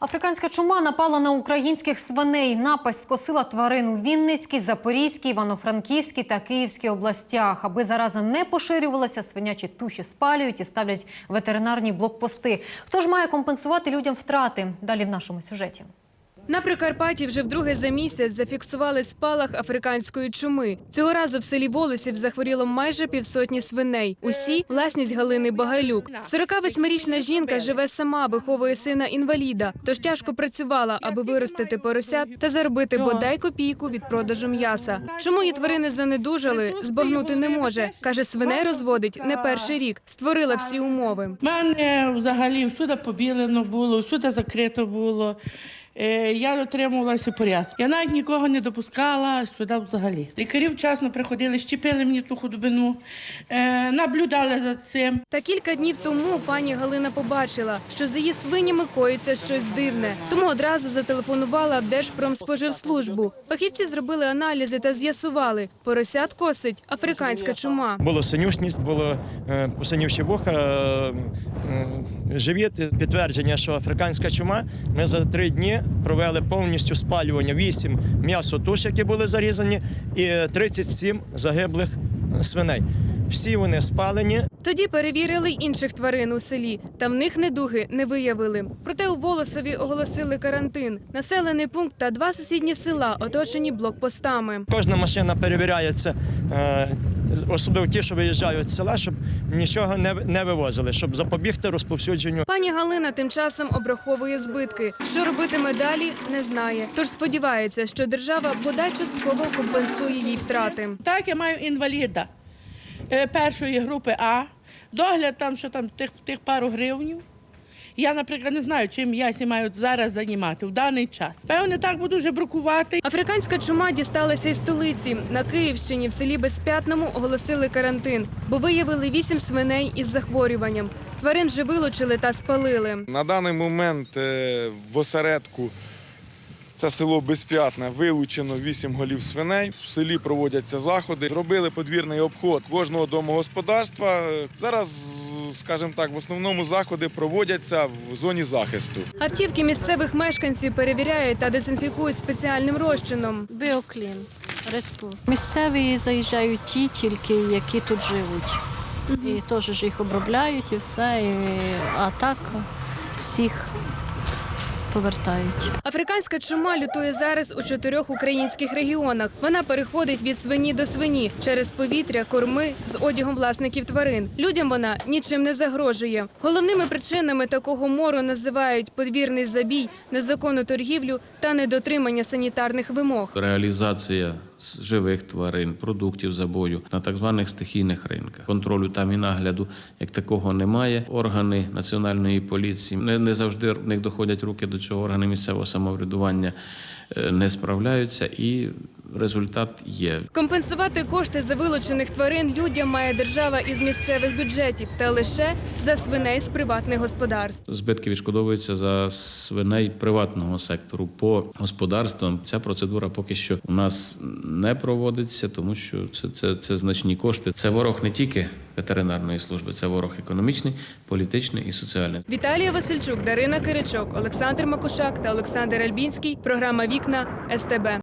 Африканська чума напала на українських свиней. Напасть скосила тварин у Вінницькій, Запорізькій, Івано-Франківській та Київській областях. Аби зараза не поширювалася, свинячі туші спалюють і ставлять ветеринарні блокпости. Хто ж має компенсувати людям втрати? Далі в нашому сюжеті. На Прикарпатті вже вдруге за місяць зафіксували спалах африканської чуми. Цього разу в селі Волосів захворіло майже півсотні свиней. Усі – власність Галини Багалюк. 48-річна жінка живе сама, виховує сина інваліда, тож тяжко працювала, аби виростити поросят та заробити бодай копійку від продажу м'яса. Чому її тварини занедужали, збагнути не може. Каже, свиней розводить не перший рік. Створила всі умови. У мене взагалі всюди побілено було, всюди закрито було. Е, Я дотримувалася порядку. Я навіть нікого не допускала сюди взагалі. Лікарі вчасно приходили, щепили мені ту худобину, е, наблюдали за цим. Та кілька днів тому пані Галина побачила, що за її свинями коїться щось дивне. Тому одразу зателефонувала в Держпромспоживслужбу. Фахівці зробили аналізи та з'ясували, поросят косить африканська чума. Було синюшність, було е, посинівші вуха, живіт, підтвердження, що африканська чума. Ми за три дні провели повністю спалювання 8 м'ясотуш, які були зарізані, і 37 загиблих свиней. Всі вони спалені. Тоді перевірили інших тварин у селі. Та в них недуги не виявили. Проте у Волосові оголосили карантин. Населений пункт та два сусідні села оточені блокпостами. Кожна машина перевіряється, е, особливо ті, що виїжджають з села, щоб нічого не, не вивозили, щоб запобігти розповсюдженню Пані Галина тим часом обраховує збитки. Що робитиме далі, не знає. Тож сподівається, що держава бодай частково компенсує їй втрати. Так, я маю інваліда е, першої групи А, догляд там, що там тих, тих пару гривнів. Я, наприклад, не знаю, чим я сі маю зараз займати в даний час. Певне, так буду вже бракувати. Африканська чума дісталася із столиці. На Київщині в селі Безп'ятному оголосили карантин, бо виявили вісім свиней із захворюванням. Тварин вже вилучили та спалили. На даний момент е, в осередку це село Безп'ятне вилучено 8 голів свиней. В селі проводяться заходи. Зробили подвірний обход кожного домогосподарства. Зараз, скажімо так, в основному заходи проводяться в зоні захисту. Автівки місцевих мешканців перевіряють та дезінфікують спеціальним розчином. Біоклін, Респу. Місцеві заїжджають ті тільки, які тут живуть. І теж ж їх обробляють і все. І, а так всіх повертають. Африканська чума лютує зараз у чотирьох українських регіонах. Вона переходить від свині до свині через повітря, корми з одягом власників тварин. Людям вона нічим не загрожує. Головними причинами такого мору називають подвірний забій, незаконну торгівлю та недотримання санітарних вимог. реалізація живих тварин, продуктів забою на так званих стихійних ринках. Контролю там і нагляду як такого немає. Органи національної поліції не, не завжди в них доходять руки до цього. Органи місцевого самоврядування е, не справляються, і результат є. Компенсувати кошти за вилучених тварин людям має держава із місцевих бюджетів та лише за свиней з приватних господарств. Збитки відшкодовуються за свиней приватного сектору по господарствам. Ця процедура поки що у нас не проводиться, тому що це, це, це значні кошти. Це ворог не тільки ветеринарної служби, це ворог економічний, політичний і соціальний. Віталія Васильчук, Дарина Киричок, Олександр Макушак та Олександр Альбінський. Програма Вікна СТБ.